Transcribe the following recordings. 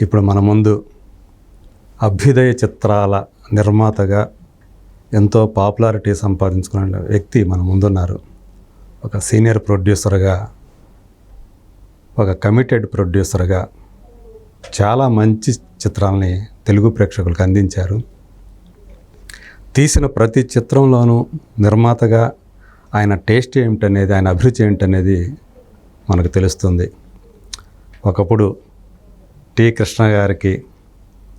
ఇప్పుడు మన ముందు అభ్యుదయ చిత్రాల నిర్మాతగా ఎంతో పాపులారిటీ సంపాదించుకున్న వ్యక్తి మన ముందున్నారు. ఒక సీనియర్ ప్రొడ్యూసర్గా ఒక కమిటెడ్ ప్రొడ్యూసర్గా చాలా మంచి చిత్రాలని తెలుగు ప్రేక్షకులకు అందించారు. తీసిన ప్రతి చిత్రంలోనూ నిర్మాతగా ఆయన టేస్ట్ ఏమిటనేది ఆయన అభిరుచి ఏమిటనేది మనకు తెలుస్తుంది. ఒకప్పుడు టి. కృష్ణ గారికి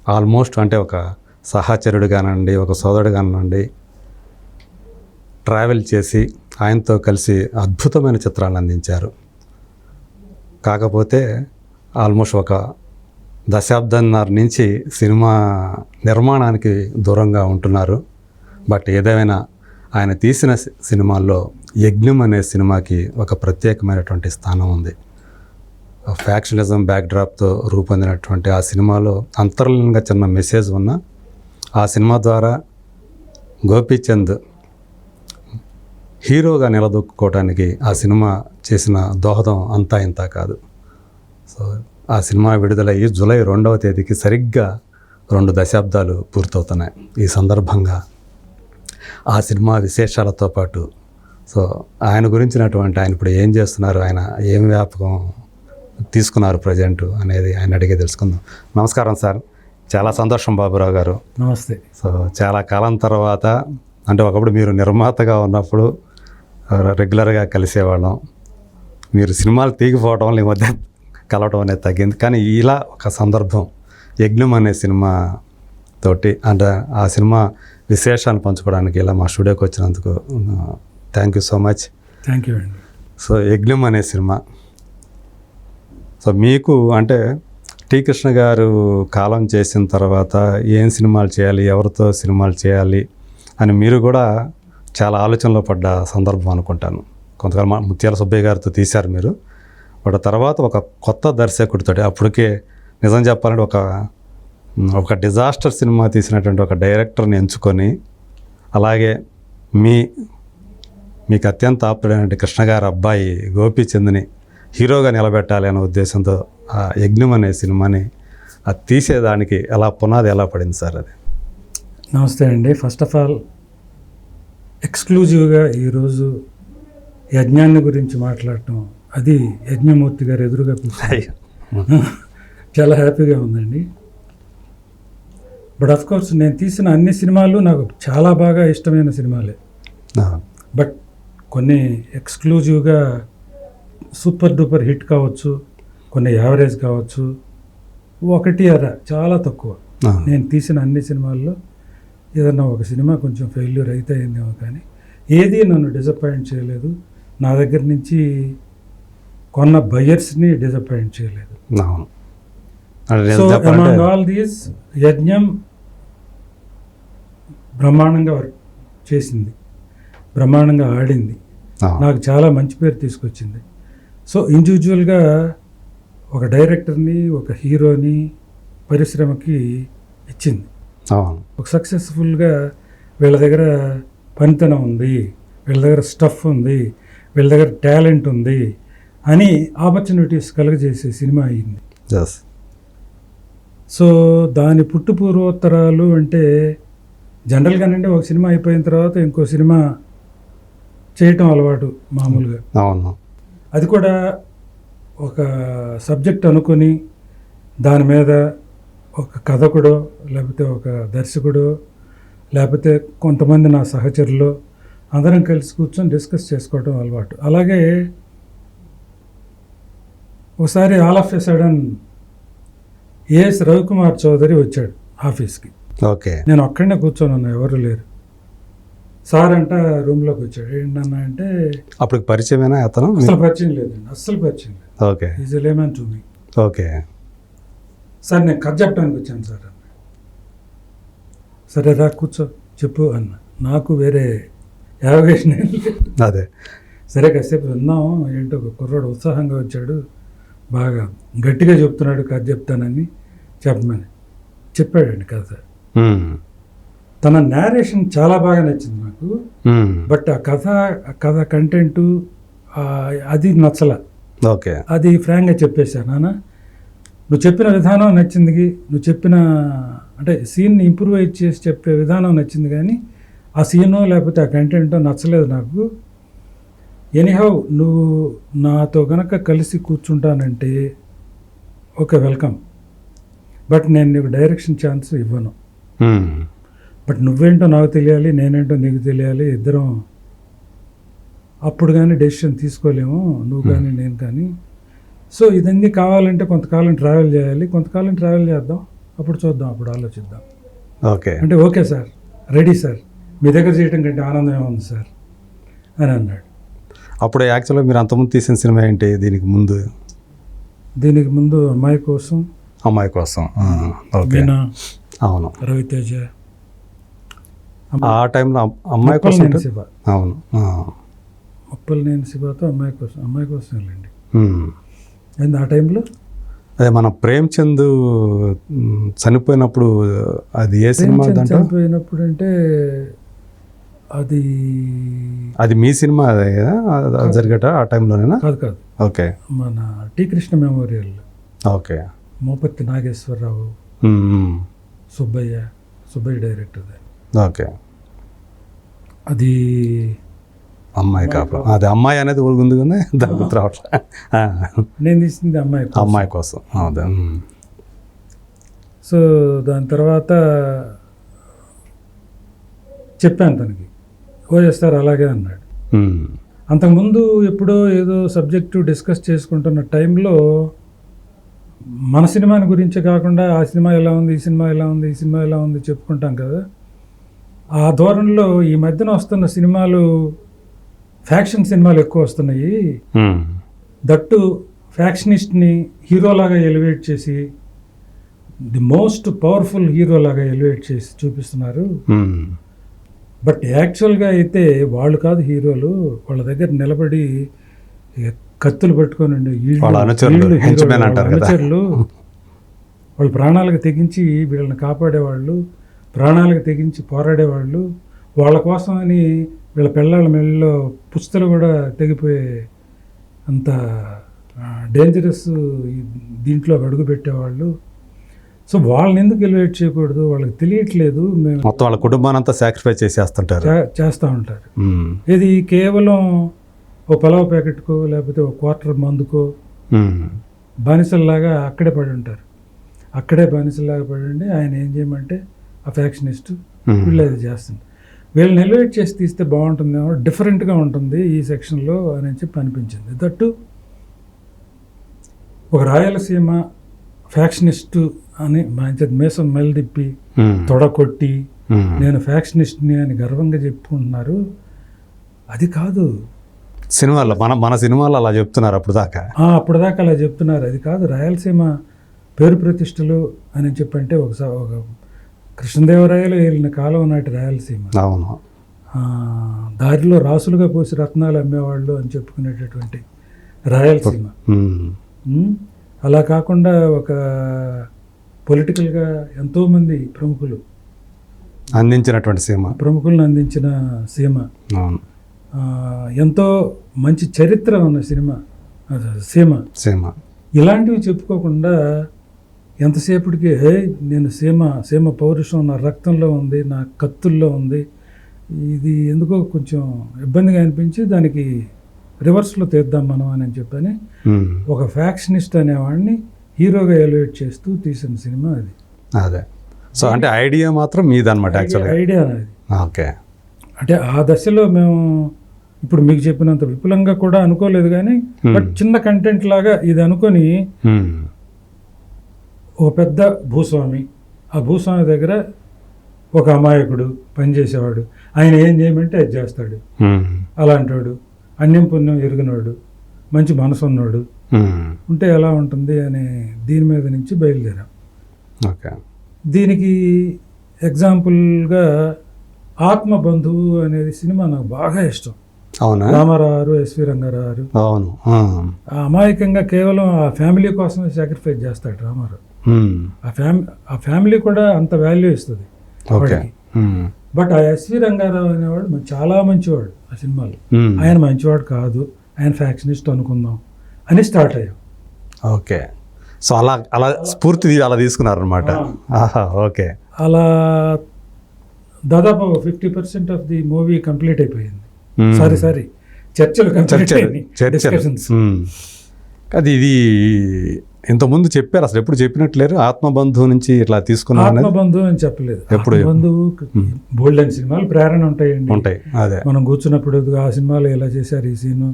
ఆల్మోస్ట్ అంటే ఒక సహచరుడు కానివ్వండి ఒక సోదరుడు కానివ్వండి ట్రావెల్ చేసి ఆయనతో కలిసి అద్భుతమైన చిత్రాలు అందించారు. కాకపోతే ఆల్మోస్ట్ ఒక దశాబ్దంన్నర నుంచి సినిమా నిర్మాణానికి దూరంగా ఉంటున్నారు. బట్ ఏదేమైనా ఆయన తీసిన సినిమాల్లో యజ్ఞం అనే సినిమాకి ఒక ప్రత్యేకమైనటువంటి స్థానం ఉంది. ఫ్యాక్షనిజం బ్యాక్డ్రాప్తో రూపొందినటువంటి ఆ సినిమాలో అంతర్లీనంగా చిన్న మెసేజ్ ఉన్న ఆ సినిమా ద్వారా గోపీచంద్ హీరోగా నిలదొక్కుకోవడానికి ఆ సినిమా చేసిన దోహదం అంతా ఇంత కాదు. సో ఆ సినిమా విడుదలయ్యి జూలై రెండవ తేదీకి సరిగ్గా రెండు దశాబ్దాలు పూర్తవుతున్నాయి. ఈ సందర్భంగా ఆ సినిమా విశేషాలతో పాటు సో ఆయన గురించినటువంటి ఆయన ఇప్పుడు ఏం చేస్తున్నారు? ఆయన ఏం వ్యాపకం తీసుకున్నారు ప్రజెంట్ అనేది ఆయన అడిగే తెలుసుకుందాం. నమస్కారం సార్. చాలా సంతోషం బాబురావు గారు. నమస్తే. సో చాలా కాలం తర్వాత అంటే ఒకప్పుడు మీరు నిర్మాతగా ఉన్నప్పుడు రెగ్యులర్గా కలిసేవాళ్ళం. మీరు సినిమాలు తీగిపోవడం ఈ మధ్య కలవడం అనేది తగ్గింది. కానీ ఇలా ఒక సందర్భం యజ్ఞం అనే సినిమా తోటి అంటే ఆ సినిమా విశేషాన్ని పంచుకోవడానికి ఇలా మా స్టూడియోకి వచ్చినందుకు thank you so much thank you అండి. సో యజ్ఞం అనే సినిమా సో మీకు అంటే టి కృష్ణ గారు కాలం చేసిన తర్వాత ఏం సినిమాలు చేయాలి ఎవరితో సినిమాలు చేయాలి అని మీరు కూడా చాలా ఆలోచనలో పడ్డ సందర్భం అనుకుంటాను. కొంతకాలం మా ముత్యాల సుబ్బయ్య గారితో తీశారు మీరు. వాటి తర్వాత ఒక కొత్త దర్శకుడితో అప్పటికే నిజం చెప్పాలంటే ఒక ఒక డిజాస్టర్ సినిమా తీసినటువంటి ఒక డైరెక్టర్ని ఎంచుకొని అలాగే మీ మీకు అత్యంత ఆప్తుడైన కృష్ణ గారి అబ్బాయి గోపీచంద్ని హీరోగా నిలబెట్టాలి అనే ఉద్దేశంతో ఆ యజ్ఞం అనే సినిమాని అది తీసేదానికి ఎలా పునాది ఎలా పడింది సార్ అది? నమస్తే అండి. ఫస్ట్ ఆఫ్ ఆల్ ఎక్స్క్లూజివ్గా ఈరోజు యజ్ఞాన్ని గురించి మాట్లాడటం. అది యజ్ఞమూర్తి గారు ఎదురుగా కూర్చొని చాలా హ్యాపీగా ఉందండి. బట్ ఆఫ్ కోర్స్ నేను తీసిన అన్ని సినిమాలు నాకు చాలా బాగా ఇష్టమైన సినిమాలే. బట్ కొన్ని ఎక్స్క్లూజివ్గా సూపర్ డూపర్ హిట్ కావచ్చు కొన్ని యావరేజ్ కావచ్చు ఒకటి అర చాలా తక్కువ. నేను తీసిన అన్ని సినిమాల్లో ఏదన్నా ఒక సినిమా కొంచెం ఫెయిల్యూర్ అయితే అయిందేమో కానీ ఏది నన్ను డిసప్పాయింట్ చేయలేదు. నా దగ్గర నుంచి కొన్న బయర్స్ని డిసప్పాయింట్ చేయలేదు. So among all these Yagnam బ్రహ్మాండంగా వర్క్ చేసింది. బ్రహ్మాండంగా ఆడింది. నాకు చాలా మంచి పేరు తీసుకొచ్చింది. సో ఇండివిజువల్గా ఒక డైరెక్టర్ని ఒక హీరోని పరిశ్రమకి ఇచ్చింది. ఒక సక్సెస్ఫుల్గా వీళ్ళ దగ్గర పనితనం ఉంది వీళ్ళ దగ్గర స్టఫ్ ఉంది వీళ్ళ దగ్గర టాలెంట్ ఉంది అని ఆపర్చునిటీస్ కలుగజేసే సినిమా అయింది. సో దాని పుట్టు పూర్వోత్తరాలు అంటే జనరల్గానంటే ఒక సినిమా అయిపోయిన తర్వాత ఇంకో సినిమా చేయటం అలవాటు మామూలుగా. అవును. అది కూడా ఒక సబ్జెక్ట్ అనుకొని దాని మీద ఒక కథకుడో లేకపోతే ఒక దర్శకుడో లేకపోతే కొంతమంది నా సహచరులు అందరం కలిసి కూర్చొని డిస్కస్ చేసుకోవడం అలవాటు. అలాగే ఒకసారి all of a sudden A S Ravikumar Chowdary వచ్చాడు ఆఫీస్కి. ఓకే. నేను అక్కడనే కూర్చొని ఉన్నా ఎవరు లేరు. సార్ అంట రూమ్లోకి వచ్చాడు. ఏంటన్నా అంటే అప్పుడు పరిచయమేనా అతను? అసలు పరిచయం లేదండి అస్సలు పరిచయం లేదు. Okay. Is layman to me okay. Sir నేను కథ చెప్పడానికి వచ్చాను సార్ అన్న. సరే రా కూర్చో. చెప్పు అన్న. నాకు వేరే యావగేషన్. అదే. సరే కాసేపు విన్నాం ఏంటో ఒక కుర్రాడు ఉత్సాహంగా వచ్చాడు. బాగా గట్టిగా చెప్తున్నాడు కథ చెప్తానని చెప్పమని. చెప్పాడండి కథ తన నేరేషన్ చాలా బాగా నచ్చింది నాకు. ఉమ్, బట్ ఆ కథ ఆ కథ కంటెంటు అది నచ్చల. ఓకే. అది ఫ్రాంక్గా చెప్పేశాను నాన్న. నువ్వు చెప్పిన విధానం నచ్చింది నువ్వు చెప్పిన అంటే సీన్ని ఇంప్రూవ్ చేసి చెప్పే విధానం నచ్చింది కానీ ఆ సీను లేకపోతే ఆ కంటెంట్ నచ్చలేదు నాకు. ఎనీహౌ నువ్వు నాతో గనక కలిసి కూర్చుంటానంటే ఓకే వెల్కమ్ బట్ నేను నీకు డైరెక్షన్ ఛాన్స్ ఇవ్వను. మ్మ్. బట్ నువ్వేంటో నాకు తెలియాలి నేనేంటో నీకు తెలియాలి ఇద్దరం అప్పుడు కానీ డెసిషన్ తీసుకోలేము నువ్వు కానీ నేను కానీ సో ఇదన్నీ కావాలంటే కొంతకాలం ట్రావెల్ చేయాలి. కొంతకాలం ట్రావెల్ చేద్దాం. అప్పుడు చూద్దాం అప్పుడు ఆలోచిద్దాం. ఓకే. అంటే ఓకే సార్ రెడీ సార్. మీ దగ్గర చేయడం కంటే ఆనందం ఏముంది సార్ అని అన్నాడు. అప్పుడు యాక్చువల్గా మీరు అంతకుముందు తీసిన సినిమా ఏంటి? దీనికి ముందు. దీనికి ముందు అమ్మాయి కోసం అమ్మాయి కోసం. అవును. రవితేజ ఆ టైంలో అమ్- అమ్మాయి కోసం అవును. ఆ. ముప్పలు నేను శివతో అమ్మాయి కోసం అమ్మాయి కోసం వెళ్ళండి. అండ్ ఆ టైంలో? అదే మన ప్రేమ్చంద్ చనిపోయినప్పుడు అది ఏ సినిమా చనిపోయినప్పుడు అంటే అది అది మీ సినిమా అదే కదా? జరిగట ఆ టైంలోనేనా? కాదు కాదు. ఓకే. మన T Krishna memorial. Okay. Mopatti Nageswararao. Subbaiah Subbaiah director. Okay. అది అమ్మాయి కాపురం. అది అమ్మాయి అనేది ఊరికి ఉంది కదా దాని రావట్లే. నేను తీసింది అమ్మాయి కోసం. అమ్మాయి కోసం. మ్. సో దాని తర్వాత చెప్పాను తనకి. ఓ చేస్తారు అలాగే అన్నాడు. అంతకుముందు ఎప్పుడో ఏదో సబ్జెక్టు డిస్కస్ చేసుకుంటున్న టైంలో మన సినిమాని గురించి కాకుండా ఆ సినిమా ఎలా ఉంది ఈ సినిమా ఎలా ఉంది ఈ సినిమా ఎలా ఉంది చెప్పుకుంటాం కదా. ఆ ధోరణిలో ఈ మధ్యన వస్తున్న సినిమాలు ఫ్యాక్షన్ సినిమాలు ఎక్కువ వస్తున్నాయి. దట్టు ఫ్యాక్షనిస్ట్ని హీరోలాగా ఎలివేట్ చేసి ది మోస్ట్ పవర్ఫుల్ హీరోలాగా ఎలివేట్ చేసి చూపిస్తున్నారు. బట్ యాక్చువల్గా అయితే వాళ్ళు కాదు హీరోలు వాళ్ళ దగ్గర నిలబడి కత్తులు పట్టుకొని. అనుచరులు వాళ్ళ ప్రాణాలకు తెగించి వీళ్ళని కాపాడేవాళ్ళు ప్రాణాలకు తెగించి పోరాడేవాళ్ళు. వాళ్ళ కోసం అని వీళ్ళ పిల్లల మెళ్ళలో పుస్తలు కూడా తెగిపోయే అంత డేంజరస్ దీంట్లో అడుగు పెట్టేవాళ్ళు. సో వాళ్ళని ఎందుకు ఎలివేట్ చేయకూడదు? వాళ్ళకి తెలియట్లేదు. మేము మొత్తం వాళ్ళ కుటుంబాన్ని అంతా సాక్రిఫైస్ చేసేస్తుంటారు చేస్తూ ఉంటారు. ఇది కేవలం ఓ పలావ్ ప్యాకెట్కో లేకపోతే ఓ క్వార్టర్ మందుకో. బానిసల్లాగా అక్కడే పడి ఉంటారు. అక్కడే బానిసల్లాగా పడి ఉండి ఆయన ఏం చేయమంటే ఆ ఫ్యాక్షనిస్ట్ మ్. వీళ్ళు అది చేస్తుంది వీళ్ళని ఎలివేట్ చేసి తీస్తే బాగుంటుందేమో డిఫరెంట్గా ఉంటుంది ఈ సెక్షన్లో అని చెప్పి అనిపించింది దట్టు ఒక రాయలసీమ ఫ్యాక్షనిస్టు అని మంచి మేసం మెల్దిప్పి మ్. తొడ కొట్టి మ్. నేను ఫ్యాక్షనిస్ట్ని అని గర్వంగా చెప్పుకుంటున్నారు అది కాదు సినిమాల్లో మన మన సినిమాలో అలా చెప్తున్నారు అప్పుడు దాకా ఆ, అప్పటిదాకా అలా చెప్తున్నారు అది కాదు రాయలసీమ పేరు ప్రతిష్టలు అని చెప్పంటే ఒకసారి ఒక కృష్ణదేవరాయలు వెళ్ళిన కాలం నాటి రాయలసీమ. అవును. దారిలో రాసులుగా పోసి రత్నాలు అమ్మేవాళ్ళు అని చెప్పుకునేటటువంటి రాయలసీమ. అలా కాకుండా ఒక పొలిటికల్గా ఎంతోమంది ప్రముఖులు. అందించినటువంటి సినిమా ప్రముఖులను అందించిన సీమ. అవును. ఎంతో మంచి చరిత్ర ఉన్న సినిమా అది సీమ. సినిమా ఇలాంటివి చెప్పుకోకుండా ఎంతసేపటికి హే నేను సీమ సీమ పౌరుషం నా రక్తంలో ఉంది నా కత్తుల్లో ఉంది. ఇది ఎందుకో కొంచెం ఇబ్బందిగా అనిపించి దానికి రివర్స్లో తీద్దాం మనం అని చెప్పని. ఒక ఫ్యాక్షనిస్ట్ అనేవాడిని హీరోగా ఎలివేట్ చేస్తూ తీసిన సినిమా అది. అదే. సో అంటే ఐడియా మాత్రం యాక్చువల్గా. ఐడియా అది ఓకే. అంటే ఆ దశలో మేము ఇప్పుడు మీకు చెప్పినంత విపులంగా కూడా అనుకోలేదు కానీ బట్ చిన్న కంటెంట్ లాగా ఇది అనుకొని. ఒక పెద్ద భూస్వామి. ఆ భూస్వామి దగ్గర ఒక అమాయకుడు పనిచేసేవాడు. ఆయన ఏం చేయమంటే అది చేస్తాడు. అలాంటివాడు అన్యం పుణ్యం ఎరిగినవాడు మంచి మనసు ఉన్నవాడు మ్. ఉంటే ఎలా ఉంటుంది అనే దీని మీద నుంచి బయలుదేరాం. దీనికి ఎగ్జాంపుల్గా ఆత్మబంధువు అనేది సినిమా నాకు బాగా ఇష్టం. అవునా? రామారావు గారు ఎస్వి రంగారావు. గారు అవును అమాయకంగా కేవలం ఆ ఫ్యామిలీ కోసమే సాక్రిఫైస్ చేస్తాడు రామారావు. ఆ ఫ్యామి ఆ ఫ్యామిలీ కూడా అంత వాల్యూ ఇస్తుంది. మ్. బట్ ఆ ఎస్వి రంగారావు అనేవాడు చాలా మంచివాడు ఆ సినిమాలో. మ్. ఆయన మంచివాడు కాదు. ఆయన ఫ్యాక్షనిస్ట్ అనుకుందాం అని స్టార్ట్ అయ్యాం. ఓకే సో అలా అలా స్ఫూర్తి అలా తీసుకున్నారు అనమాట ఆహా ఓకే అలా దాదాపు fifty percent of the movie complete అయిపోయింది. Sorry sorry. చర్చలు కంప్లీట్ చర్చలు. అది ఇది ఇంతకుముందు చెప్పారు అసలు ఎప్పుడు చెప్పినట్లేరు ఆత్మబంధువు నుంచి ఇట్లా తీసుకున్నారు అనేది ఆత్మబంధు అని చెప్పలేదు. ఎప్పుడు? ఆత్మబంధువు బోల్డ్ అని సినిమాలు ప్రేరణ ఉంటాయండి. ఉంటాయి అదే. మనం కూర్చున్నప్పుడు ఆ సినిమాలో ఎలా చేశారు ఈ సీను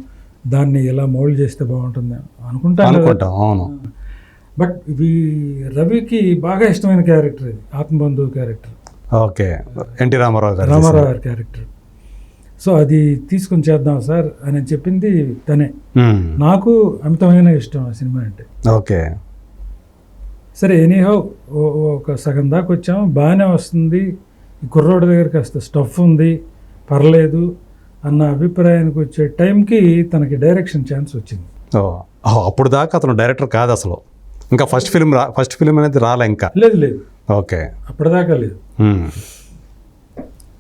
దాన్ని ఎలా మోల్డ్ చేస్తే బాగుంటుంది అనుకుంటాను కదా. అనుకుంటాం అవును. బట్ ఇవి రవికి బాగా ఇష్టమైన క్యారెక్టర్ ఇది Atmabandhuvu character. Okay. NT Rama Rao గారు రామారావు గారి క్యారెక్టర్. సో అది తీసుకొని చేద్దాం సార్ అని చెప్పింది తనే. మ్మ్. నాకు అమితమైన ఇష్టం ఆ సినిమా అంటే. ఓకే. సరే ఎనీహౌ ఒక సగం దాకా వచ్చాము. బాగానే వస్తుంది. ఈ కుర్రోడి దగ్గర కాస్త స్టఫ్ ఉంది. పర్లేదు అన్న అభిప్రాయానికి వచ్చే టైంకి తనకి డైరెక్షన్ ఛాన్స్ వచ్చింది. అప్పుడు దాకా అతను డైరెక్టర్ కాదు అసలు. ఇంకా ఫస్ట్ ఫిల్మ్ రా ఫస్ట్ ఫిల్మ్ అనేది రాలే ఇంకా. లేదు లేదు. ఓకే. అప్పటిదాకా లేదు. మ్మ్.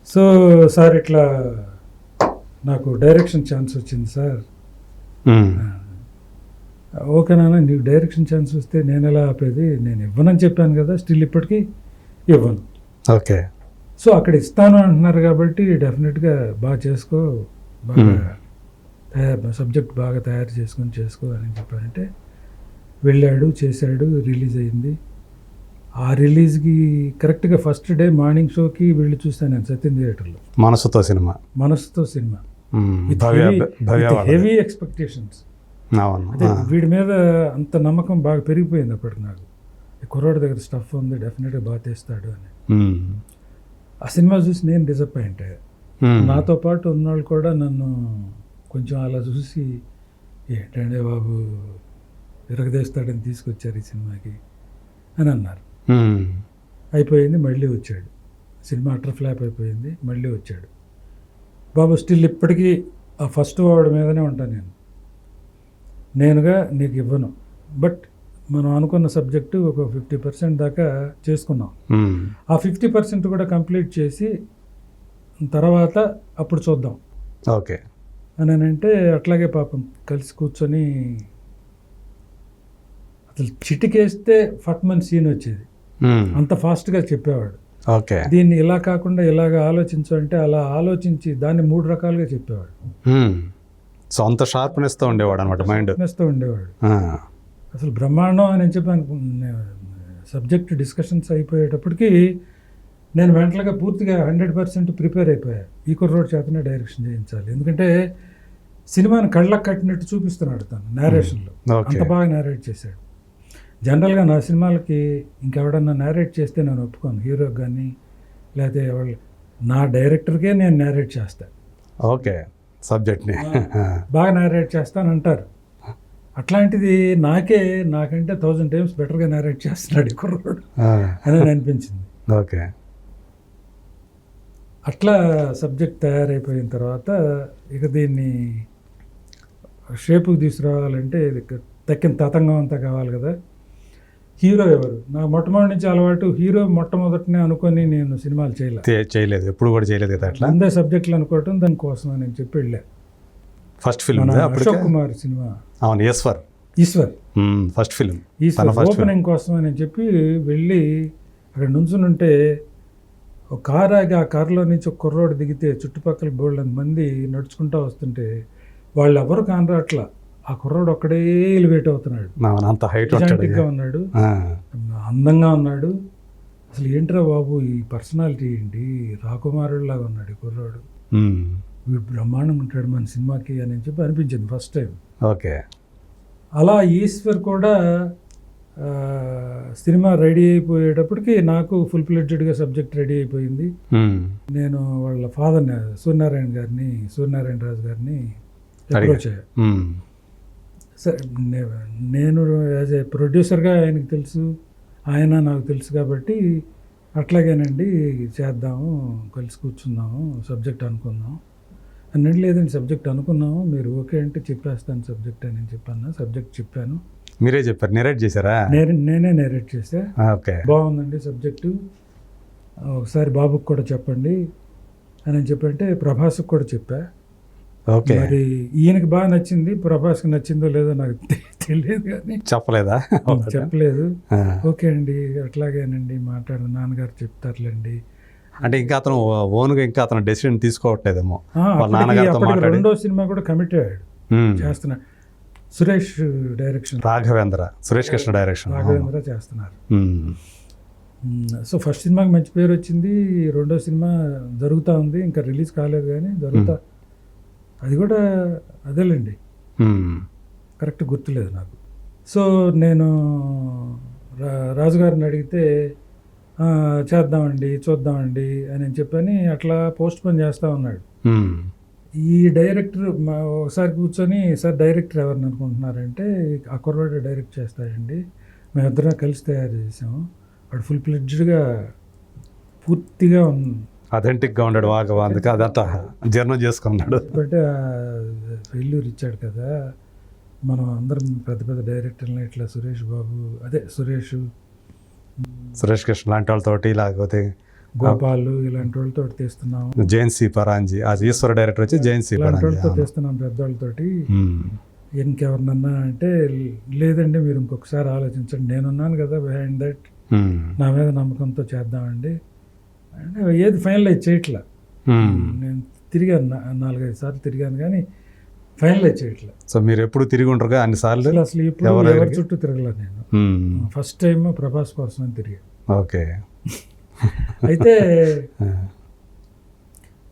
సో సార్ ఇట్లా నాకు డైరెక్షన్ ఛాన్స్ వచ్చింది సార్ మ్మ్. ఓకే నాన్న నీకు డైరెక్షన్ ఛాన్స్ వస్తే నేను ఎలా ఆపేది? నేను ఇవ్వనని చెప్పాను కదా స్టిల్ ఇప్పటికీ ఇవ్వను. ఓకే. సో అక్కడ ఇస్తాను అంటున్నారు కాబట్టి డెఫినెట్గా బాగా చేసుకో బాగా తయారు సబ్జెక్ట్ బాగా తయారు చేసుకొని చేసుకో అని చెప్పారంటే వెళ్ళాడు చేశాడు రిలీజ్ అయింది. ఆ రిలీజ్కి కరెక్ట్గా ఫస్ట్ డే మార్నింగ్ షోకి వెళ్ళి చూస్తాను నేను సత్యం థియేటర్లో మనసుతో సినిమా. మనసుతో సినిమా. హెవీ ఎక్స్పెక్టేషన్స్ అదే ఆ. వీడి మీద అంత నమ్మకం బాగా పెరిగిపోయింది అప్పటికి నాకు. ఈ కుర్రోడి దగ్గర స్టఫ్ ఉంది డెఫినెట్గా బాగా తీస్తాడు అని. మ్మ్. ఆ సినిమా చూసి నేను డిసప్పాయింట్ అయ్యా. మ్మ్. నాతో పాటు ఉన్నవాళ్ళు కూడా నన్ను కొంచెం అలా చూసి ఏంటంటే బాబు విరగదీస్తాడని తీసుకొచ్చారు ఈ సినిమాకి? అని అన్నారు. అయిపోయింది మళ్ళీ వచ్చాడు. సినిమా అటర్ ఫ్లాప్ అయిపోయింది మళ్ళీ వచ్చాడు. బాబు స్టిల్ ఇప్పటికీ ఆ ఫస్ట్ వాడు మీదనే ఉంటాను నేను. నేనుగా నీకు ఇవ్వను. బట్ మనం అనుకున్న సబ్జెక్టు ఒక ఫిఫ్టీ పర్సెంట్ దాకా చేసుకున్నాం. మ్మ్. ఆ ఫిఫ్టీ పర్సెంట్ కూడా కంప్లీట్ చేసి తర్వాత అప్పుడు చూద్దాం. ఓకే. అని అంటే అట్లాగే పాపం కలిసి కూర్చొని అసలు చిటికేస్తే ఫట్మన్ సీన్ వచ్చేది. మ్మ్. అంత ఫాస్ట్గా చెప్పేవాడు. ఓకే. దీన్ని ఇలా కాకుండా ఇలాగ ఆలోచించు అంటే అలా ఆలోచించి దాన్ని మూడు రకాలుగా చెప్పేవాడు. సో అంత షార్ప్నెస్తో ఉండేవాడు అనమాట మైండ్. చేస్తూ ఉండేవాడు. అసలు బ్రహ్మాండం అని చెప్పి సబ్జెక్ట్ డిస్కషన్స్ అయిపోయేటప్పటికి నేను వెంటలుగా పూర్తిగా హండ్రెడ్ పర్సెంట్ ప్రిపేర్ అయిపోయా. ఈ కుర్రోడ్ చేతనే డైరెక్షన్ చేయించాలి. ఎందుకంటే సినిమాని కళ్ళకు కట్టినట్టు చూపిస్తున్నాడు తను నేరేషన్లో ఓకే. అంత బాగా నేరేట్ చేశాడు. జనరల్గా నా సినిమాలకి ఇంకెవడన్నా నేరేట్ చేస్తే నేను ఒప్పుకోను. హీరోకి కానీ లేకపోతే ఎవరు నా డైరెక్టర్కే నేను నేరేట్ చేస్తాను ఓకే సబ్జెక్ట్ని. బాగా నేరేట్ చేస్తాను అంటారు. అట్లాంటిది నాకే నాకంటే థౌజండ్ టైమ్స్ బెటర్గా నేరేట్ చేస్తున్నాడు కుర్రోడు అని అనిపించింది. ఓకే. అట్లా సబ్జెక్ట్ తయారైపోయిన తర్వాత ఇక దీన్ని షేపుకి తీసుకురావాలంటే ఇది తక్కిన తతంగం అంతా కావాలి కదా. హీరో ఎవరు? నా మొట్టమొదటి నుంచి అలవాటు హీరో మొట్టమొదటినే అనుకొని నేను సినిమాలు చేయలే. తే- చేయలేదు. ఎప్పుడు కూడా చేయలేదు కదా అట్లా? ముందే సబ్జెక్టులు అనుకోవటం దానికోసం అని చెప్పి వెళ్ళా. ఫస్ట్ ఫిల్మ్ అశోక్ కుమార్ సినిమా. అవును Eshwar. Eshwar. First film. Eshwar opening కోసం అని చెప్పి వెళ్ళి అక్కడ నుంచుని ఉంటే ఒక కార్ ఆగి ఆ కారులో నుంచి ఒక కుర్రోడు దిగితే చుట్టుపక్కల బోల్డ్ మంది నడుచుకుంటూ వస్తుంటే వాళ్ళు ఎవరు కానరాట్లా? ఆ కుర్రోడు ఒక్కడే ఎలివేట్ అవుతున్నాడు. అంత హైట్ ఉన్నాడు. అందంగా ఉన్నాడు. అసలు ఏంట్రా బాబు ఈ పర్సనాలిటీ ఏంటి? రాకుమారుడిలాగా ఉన్నాడు ఈ కుర్రోడు. వీడు బ్రహ్మాండం ఉంటాడు మన సినిమాకి అని చెప్పి అనిపించింది ఫస్ట్ టైం. ఓకే. అలా ఈశ్వర్ కూడా సినిమా రెడీ అయిపోయేటప్పటికి నాకు ఫుల్ ఫ్లెడ్జెడ్గా సబ్జెక్ట్ రెడీ అయిపోయింది. నేను వాళ్ళ ఫాదర్ని సూర్యనారాయణ గారిని సూర్యనారాయణ రాజు గారిని అప్రోచ్ అయ్యా. మ్మ్. సరే నేను యాజ్ ఏ ప్రొడ్యూసర్గా ఆయనకు తెలుసు ఆయన నాకు తెలుసు కాబట్టి అట్లాగేనండి చేద్దాము కలిసి కూర్చుందాము సబ్జెక్ట్ అనుకుందాం అన్నట్టు లేదండి సబ్జెక్ట్ అనుకున్నాము మీరు ఓకే అంటే చెప్పేస్తాను సబ్జెక్ట్ అని చెప్పాను సబ్జెక్ట్ చెప్పాను. మీరే చెప్పారు నెరేట్ చేశారా? నేను నేనే నేరేట్ చేసా ఆ, ఓకే. బాగుందండి సబ్జెక్టు. ఒకసారి బాబుకి కూడా చెప్పండి అని చెప్పంటే ప్రభాస్కి కూడా చెప్పా. ఓకే. మరి ఈయనకి బాగా నచ్చింది ప్రభాస్కి నచ్చిందో లేదో నాకు తెలియదు కానీ. చెప్పలేదా? చెప్పలేదు. ఓకే అండి అట్లాగేనండి మాట్లాడు నాన్నగారు చెప్తారులేండి. అంటే ఇంకా అతను ఓన్గా ఇంకా అతను డెసిషన్ తీసుకోవట్లేదేమో. వాళ్ళ నాన్నగారితో మాట్లాడి రెండో సినిమా కూడా కమిట్ అయ్యాడు. చేస్తున్నాడు. సురేష్ డైరెక్షన్. రాఘవేంద్ర సురేష్ కృష్ణ డైరెక్షన్. రాఘవేంద్ర చేస్తున్నారు. సో ఫస్ట్ సినిమాకి మంచి పేరు వచ్చింది. రెండో సినిమా జరుగుతూ ఉంది. ఇంకా రిలీజ్ కాలేదు కానీ జరుగుతా అది కూడా అదేలేండి. కరెక్ట్ గుర్తులేదు నాకు. సో నేను రా రాజుగారిని అడిగితే "ఆ, చేద్దామండి చూద్దామండి అని అని చెప్పని అట్లా పోస్ట్ పోన్ చేస్తూ ఉన్నాడు. ఈ డైరెక్టర్ ఒకసారి కూర్చొని సార్ డైరెక్టర్ ఎవరిని అనుకుంటున్నారంటే ఆ కుర్రాడు డైరెక్ట్ చేస్తాడండి. మేమిద్దరం కలిసి తయారు చేసాము వాడు ఫుల్ ఫ్లెడ్జ్డ్గా పూర్తిగా ఉంది అథెంటిక్గా ఉన్నాడు వాగవా అందుకే అదంతా జీర్ణం చేసుకున్నాడు. ఎందుకంటే ఫెయిల్యూర్ ఇచ్చాడు కదా. మనం అందరం పెద్ద పెద్ద డైరెక్టర్లు ఇట్లా సురేష్ బాబు అదే సురేష్ సురేష్ కృష్ణ లాంటి వాళ్ళతోటి లేకపోతే గోపాల్ ఇలాంటి వాళ్ళతో తీస్తున్నాము జైన్సీ పరాంజీ ఆ ఈశ్వర డైరెక్టర్ వచ్చి పరాంజీ వాళ్ళతో. తీస్తున్నాం పెద్దవాళ్ళతోటి. ఉమ్. ఇంకెవరినన్నా అంటే లేదండి మీరు ఇంకొకసారి ఆలోచించండి. నేనున్నాను కదా బిహైండ్ దట్. నా మీద నమ్మకంతో చేద్దామండి. ఏది ఫైనలైజ్ చేయట్లా. నేను తిరిగాను నాలుగైదు సార్లు తిరిగాను కానీ ఫైనలైజ్ చేయట్లా సో మీరు ఎప్పుడు తిరిగి ఉంటారు అన్ని సార్లు అసలు ఇప్పుడు ఎవరి? చుట్టూ తిరగలేదు నేను. ఫస్ట్ టైం ప్రభాస్ కోసం అని తిరిగా ఓకే అయితే.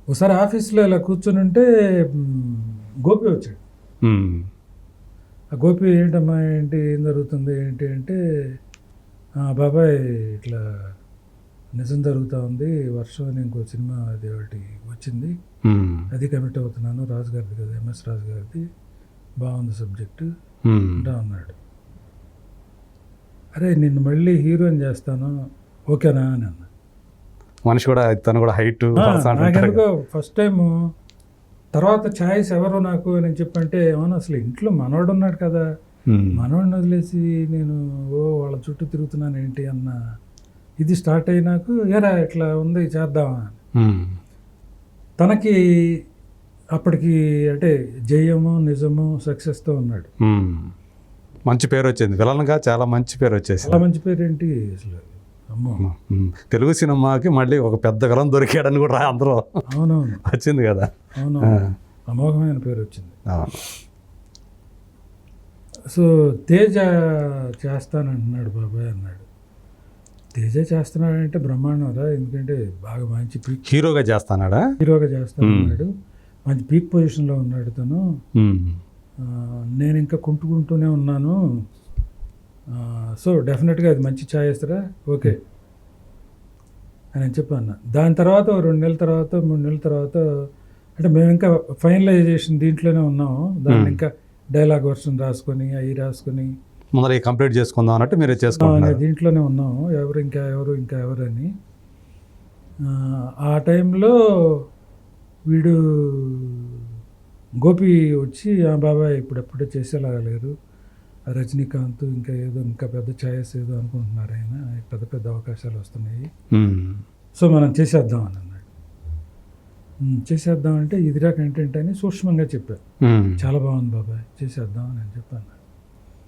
ఒకసారి ఆఫీస్లో ఇలా కూర్చొని ఉంటే గోపి వచ్చాడు. ఆ గోపి ఏంటమ్మా ఏంటి ఏం జరుగుతుంది ఏంటి అంటే "ఆ, బాబాయ్ ఇట్లా నిజం జరుగుతూ ఉంది. వర్షం అని ఇంకో సినిమా అది ఒకటి వచ్చింది. అది కమిట్ అవుతున్నాను. రాజు గారిది కదా ఎంఎస్ రాజు గారిది. బాగుంది సబ్జెక్టు. ఉమ్. అంటా ఉన్నాడు అరే నిన్ను మళ్ళీ హీరోయిన్ చేస్తాను. ఓకేనా అని అన్న. మనిషి కూడా తను కూడా హైట్ నాకెందుకో ఫస్ట్ టైం తర్వాత ఛాయిస్ ఎవరు నాకు అని చెప్పంటే ఏమన్నా అసలు ఇంట్లో మనవాడు ఉన్నాడు కదా. మనవాడిని వదిలేసి నేను ఓ వాళ్ళ చుట్టూ తిరుగుతున్నాను ఏంటి అన్న ఇది స్టార్ట్ అయినాకు ఏరా ఇట్లా ఉంది చేద్దామా. తనకి అప్పటికి అంటే జయము నిజము సక్సెస్తో ఉన్నాడు. మంచి పేరు వచ్చింది. విలన్గా చాలా మంచి పేరు చాలా వచ్చేసింది మంచి పేరు ఏంటి అసలు అమ్మో. తెలుగు సినిమాకి మళ్ళీ ఒక పెద్ద విలన్ దొరికాడని కూడా అందరూ అవునవును. వచ్చింది కదా. అవును. అమోఘమైన పేరు వచ్చింది. సో తేజ చేస్తానంటున్నాడు బాబాయ్ అన్నాడు. తేజ చేస్తున్నాడంటే బ్రహ్మాండం రా ఎందుకంటే బాగా మంచి పీక్ హీరోగా చేస్తానాడా హీరోగా చేస్తానన్నాడు మంచి పీక్ పొజిషన్లో ఉన్నాడు తను. నేను ఇంకా కుంటుకుంటూనే ఉన్నాను. సో డెఫినెట్గా అది మంచి ఛాయిస్ రా ఓకే. అని చెప్పాను దాని తర్వాత రెండు నెలల తర్వాత మూడు నెలల తర్వాత అంటే మేము ఇంకా ఫైనలైజేషన్ దీంట్లోనే ఉన్నాము. దాన్ని. ఇంకా డైలాగ్ వర్షన్ రాసుకొని అవి రాసుకొని ముందర కంప్లీట్ చేసుకుందాం అన్నట్టు మీరు చేసుకుంటున్నారు. దీంట్లోనే ఉన్నాము ఎవరు ఇంకా ఎవరు ఇంకా ఎవరు అని. ఆ, టైంలో వీడు గోపి వచ్చి ఆ బాబాయ్ ఇప్పుడప్పుడే చేసేలాగా లేరు ఆ రజనీకాంత్ ఇంకా ఏదో ఇంకా పెద్ద ఛాయస్ ఏదో అనుకుంటున్నారు ఆయన. పెద్ద పెద్ద అవకాశాలు వస్తున్నాయి. సో మనం చేసేద్దాం అని అన్నాడు. "ఉమ్, చేసేద్దాం అంటే ఇదిరా కంటెంట్ అని సూక్ష్మంగా చెప్పారు. చాలా బాగుంది బాబాయ్ చేసేద్దాం అని నేను చెప్పాను.